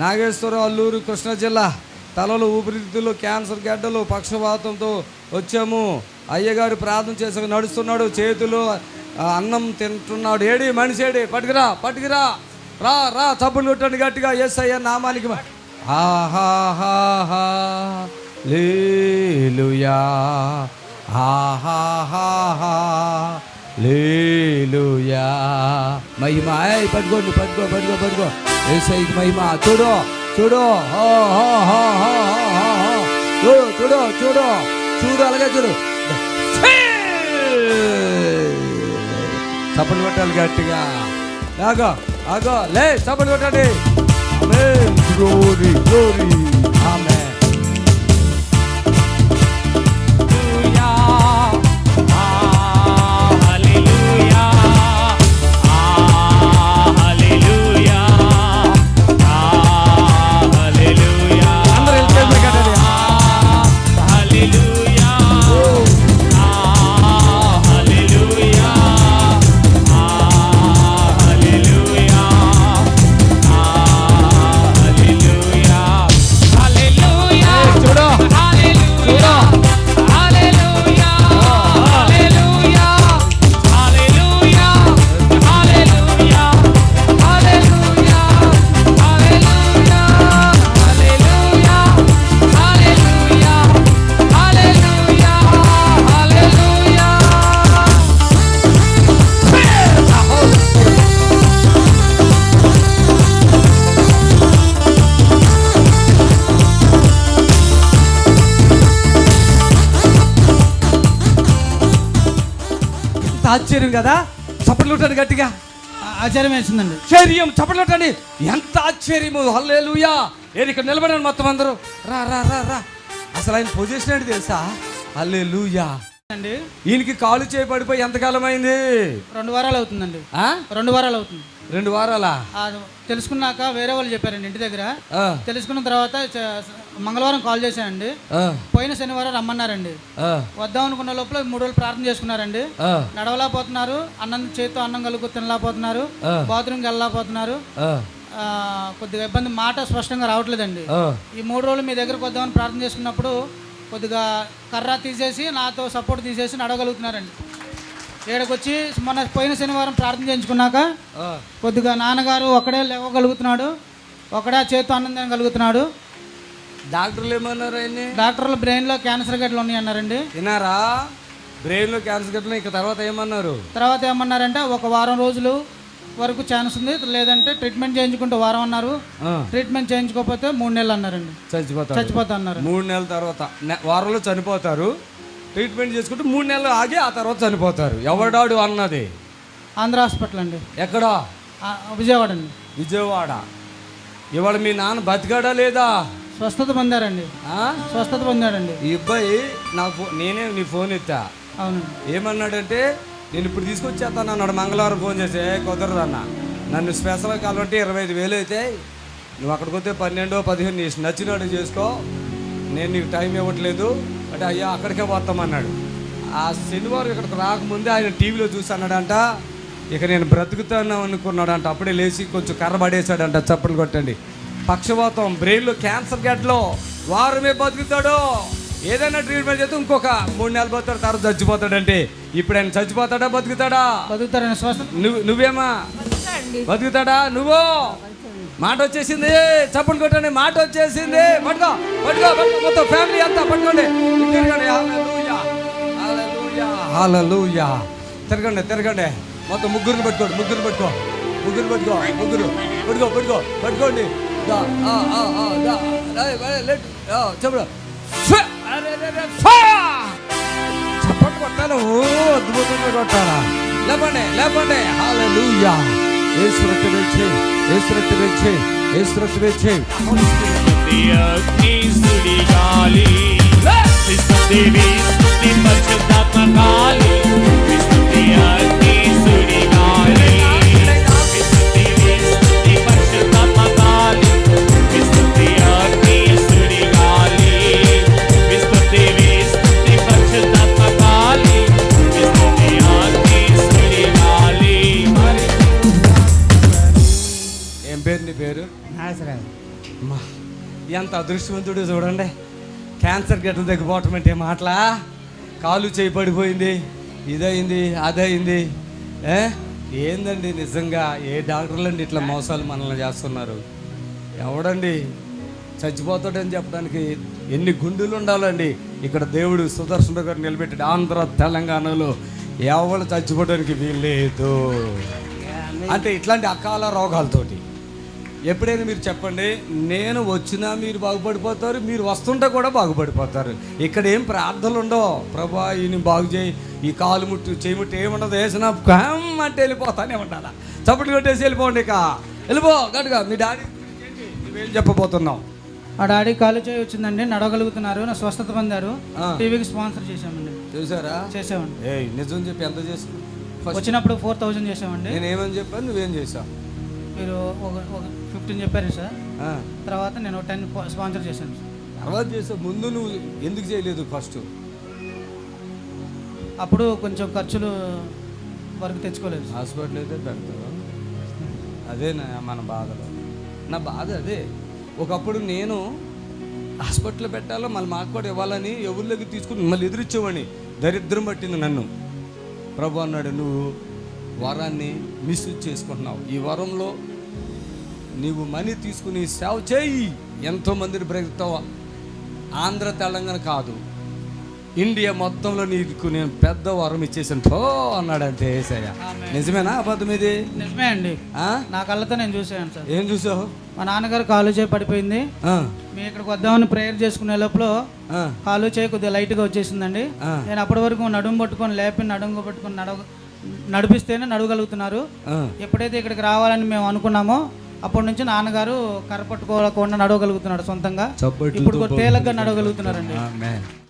నాగేశ్వరం అల్లూరు కృష్ణా జిల్లా తలలో ఊపిరితిత్తులు క్యాన్సర్ గడ్డలు పక్షపాతంతో వచ్చాము. అయ్యగారు ప్రార్థన చేసి నడుస్తున్నాడు చేతులు అన్నం తింటున్నాడు. ఏడి మనిషి ఏడి? పట్టుకురా పట్టుకురా. రా రా చప్పులు కొట్టండి గట్టిగా. ఎస్ అయ్యా నామానికి ఆహాహా ఆహాహాహా, లేలుయా ఆహాహాహా, లేలుయా మహిమ. ఏయ్, పట్టుకోండి పట్టుకో పట్టుకో పట్టుకో. ఏసైకి మహిమ. చూడు చూడు. చూడు చూడు చూడు. చూడు అలాగే చూడు. చప్పలు కొట్టాలి గట్టిగా. ఆగో ఆగో. లే చప్పలు కొట్టండి. ఆమేన్ గ్లోరీ గ్లోరీ ఆశ్చర్యం కదా? చప్పట్లు గట్టిగా. ఆచారం వేసిందండి. ఆశ్చర్యం చప్పట్లు ఎంత ఆశ్చర్యము హల్లేలుయా. ఏది ఇక్కడ నిలబడండి మొత్తం అందరూ. రా రా రా రా. అసలు ఆయన పొజిషన్ ఏంటి తెలుసా? హల్లేలుయా. అండి. ఈయనకి కాలు చేయి పడిపోయి ఎంతకాలం అయింది రెండు వారాలు అవుతుందండి? రెండు వారాలు అవుతుంది. రెండు వారాలా? తెలుసుకున్నాక వేరే వాళ్ళు చెప్పారండి ఇంటి దగ్గర. తెలుసుకున్న తర్వాత మంగళవారం కాల్ చేశానండి. పోయిన శనివారం రమ్మన్నారండి. వద్దాం అనుకున్న లోపల మూడు రోజులు ప్రార్థన చేసుకున్నారండి. నడవలేకపోతున్నారు. అన్నం చేతితో అన్నం కలుగు తినలేకపోతున్నారు. బాత్రూమ్కి వెళ్ళలేకపోతున్నారు. కొద్దిగా ఇబ్బంది. మాట స్పష్టంగా రావట్లేదండి. ఈ మూడు రోజులు మీ దగ్గరకు వద్దామని ప్రార్థన చేసుకున్నప్పుడు కొద్దిగా కర్ర తీసేసి నాతో సపోర్ట్ తీసేసి నడవగలుగుతున్నారండి. ఏడకొచ్చి మొన్న పోయిన శనివారం ప్రార్థన చేయించుకున్నాక. కొద్దిగా నాన్నగారు ఒకడే లేవగలుగుతున్నాడు. ఒకడే చేతితో అన్నం తినగలుగుతున్నాడు. డాక్టర్లు ఏమన్నారు ఆయన్ని డాక్టర్లు బ్రెయిన్లో క్యాన్సర్ గడ్డలు ఉన్నాయి అన్నారండి వినారా బ్రెయిన్లో క్యాన్సర్ గట్ల ఇక తర్వాత ఏమన్నారు? తర్వాత ఏమన్నారంటే ఒక వారం రోజులు వరకు ఛాన్స్ ఉంది లేదంటే ట్రీట్మెంట్ చేయించుకుంటే వారం అన్నారు. ట్రీట్మెంట్ చేయించుకోకపోతే మూడు నెలలు అన్నారండి. చచ్చిపోతారు. చచ్చిపోతా అన్నారు. మూడు నెలల తర్వాత వారంలో చనిపోతారు. ట్రీట్మెంట్ చేసుకుంటే మూడు నెలలు ఆగి ఆ తర్వాత చనిపోతారు. ఎవడాడు అన్నది ఆంధ్ర హాస్పిటల్ అండి. ఎక్కడా? విజయవాడ అండి. విజయవాడ. ఇవాళ మీ నాన్న బతికాడా లేదా? స్వస్థత పొందారండి? స్వస్థత పొందాడండి. ఈ అబ్బాయి నా ఫో నేనే నీ ఫోన్ ఎత్తా. అవునండి ఏమన్నాడంటే నేను ఇప్పుడు తీసుకొచ్చేస్తాను అన్నాడు మంగళవారం ఫోన్ చేసి "ఏ, కుదరదన్న నన్ను స్పెషల్గా కావాలంటే ఇరవై ఐదు వేలు అయితే నువ్వు అక్కడికి వస్తే పన్నెండో పదిహేను నీ నచ్చినట్టు చేసుకో. నేను నీకు టైం ఇవ్వట్లేదు. అంటే అయ్యా అక్కడికే పోతామన్నాడు ఆ శనివారం ఇక్కడికి రాకముందే ఆయన టీవీలో చూసి అన్నాడంట ఇక నేను బ్రతుకుతాను అనుకున్నాడంట. అప్పుడే లేచి కొంచెం కర్ర పడేశాడంట చప్పట్లు కొట్టండి. పక్షవాతం బ్రెయిన్లో క్యాన్సర్ గడ్డలో వారమే బతుకుతాడు? ఏదైనా ట్రీట్మెంట్ చేస్తే ఇంకొక మూడు నెలలు పోతాడు తర్వాత చచ్చిపోతాడంటే. ఇప్పుడు ఆయన చచ్చిపోతాడా బతుకుతాడా? స్వస్థత నువ్వు నువ్వేమా? బతుకుతాడా? నువ్వు? మాట వచ్చేసింది చప్పట్లు కొట్టండి. మాట వచ్చేసింది పట్టుకో పట్టుకో పట్టుకో. మొత్తం ఫ్యామిలీ అంతా పట్టుకోండి. తిరగండి. హల్లెలూయా. హల్లెలూయా. హల్లెలూయా. తిరగండి తిరగండి. మొత్తం ముగ్గురిని పట్టుకోండి. ముగ్గురు పట్టుకో. ముగ్గురు పట్టుకో. ముగ్గురు. పట్టుకో పట్టుకో పట్టుకోండి. దా, ఆ, ఆ, ఆ, దా. ఏయ్, ఏయ్, లెట్. ఆ, చెప్పు ఫ! అరే, అరే, ఫ! చప్పట్లు కొట్టాలి ఓ అద్భుతంగా కొట్టాలా లేపండి లేపండి ఎంత అదృష్టవంతుడు చూడండి. క్యాన్సర్ గట్ల తగ్గిపోవటం అంటే మాటలా? కాలు చేయి పడిపోయింది ఇదయింది అదయింది. ఏ? ఏందండి నిజంగా? ఏ డాక్టర్లు అండి ఇట్లా మోసాలు మనల్ని చేస్తున్నారు? ఎవడండి? చచ్చిపోతాడని చెప్పడానికి ఎన్ని గుండెలు ఉండాలండి? ఇక్కడ దేవుడు సుదర్శన గారు నిలబెట్టాడు ఆంధ్ర తెలంగాణలో. ఎవరు చచ్చిపోవడానికి వీల్లేదు. అంటే ఇట్లాంటి అకాల రోగాలతోటి. ఎప్పుడైనా మీరు చెప్పండి నేను వచ్చినా మీరు బాగుపడిపోతారు మీరు వస్తుంటే కూడా బాగుపడిపోతారు. ఇక్కడ ఏం ప్రార్థనలు ఉండవు. ప్రభా ఈయన బాగు చేయి. ఈ కాలు ముట్టు చేయి ముట్టు ఏముండదు వేసిన కమ్ అంటే వెళ్ళిపోతానే ఉండాలా? చప్పట్లు కొట్టేసి వెళ్ళిపోండి ఇక. వెళ్ళిపో గట్టుగా. మీ డాడీ? నువ్వేం చెప్పబోతున్నావు? మా డాడీ కాలు చేయి వచ్చిందండి నడవగలుగుతున్నారు నా స్వస్థత పొందారు. ఆ. టీవీకి స్పాన్సర్ చేశామండి. చూసారా? చేసామండి నిజం చెప్పి ఎంత చేసి వచ్చినప్పుడు ఫోర్ థౌజండ్ చేసామండి నేను ఏమని చెప్పాను నువ్వేం చేసావు మీరు ఒక ఒక ఫిఫ్టీన్ చెప్పారు సార్. తర్వాత నేను టెన్ స్పాన్సర్ చేశాను తర్వాత చేసావు ముందు నువ్వు ఎందుకు చేయలేదు ఫస్ట్ అప్పుడు కొంచెం ఖర్చులు వరకు తెచ్చుకోలేదు. హాస్పిటల్ అయితే పెడతారు. అదే నా మన బాధలో. నా బాధ అదే. ఒకప్పుడు నేను హాస్పిటల్ పెట్టాలో మళ్ళీ మాకు కూడా ఇవ్వాలని ఎవరిలోకి తీసుకుని మళ్ళీ ఎదురిచ్చేవాడిని దరిద్రం పట్టింది నన్ను. ప్రభు అన్నాడు నువ్వు వరాన్ని మిస్యూజ్ చేసుకుంటున్నావు. ఈ వరంలో నీవు మనీ తీసుకుని సేవ చేయి. ఎంతోమందిని బ్రతుకుతావు. ఆంధ్ర తెలంగాణ కాదు. ఇండియా మొత్తంలో నీకు నేను పెద్ద వరం ఇచ్చేసాను పో అన్నాడు అంతే ఏసయ్య. ఆమేన్. నిజమేనా అబద్ధం ఇది? నిజమే అండి? నా కళ్ళతో నేను చూసాను సార్. ఏం చూసావు? మా నాన్నగారు కాలు చేయి పడిపోయింది. మీ ఇక్కడికి వద్దామని ప్రేయర్ చేసుకునే లోపల కాలు చేయి కొద్దిగా లైట్గా వచ్చేసిందండి. నేను అప్పటి వరకు నడుము పట్టుకొని లేపి నడుము పట్టుకొని నడవ నడిపిస్తేనే నడవగలుగుతున్నారు. ఎప్పుడైతే ఇక్కడికి రావాలని మేము అనుకున్నామో అప్పటి నుంచి నాన్నగారు కర్ర పట్టుకోకుండా నడవగలుగుతున్నాడు సొంతంగా ఇప్పుడు తేలిగ్గా నడవగలుగుతున్నారండి.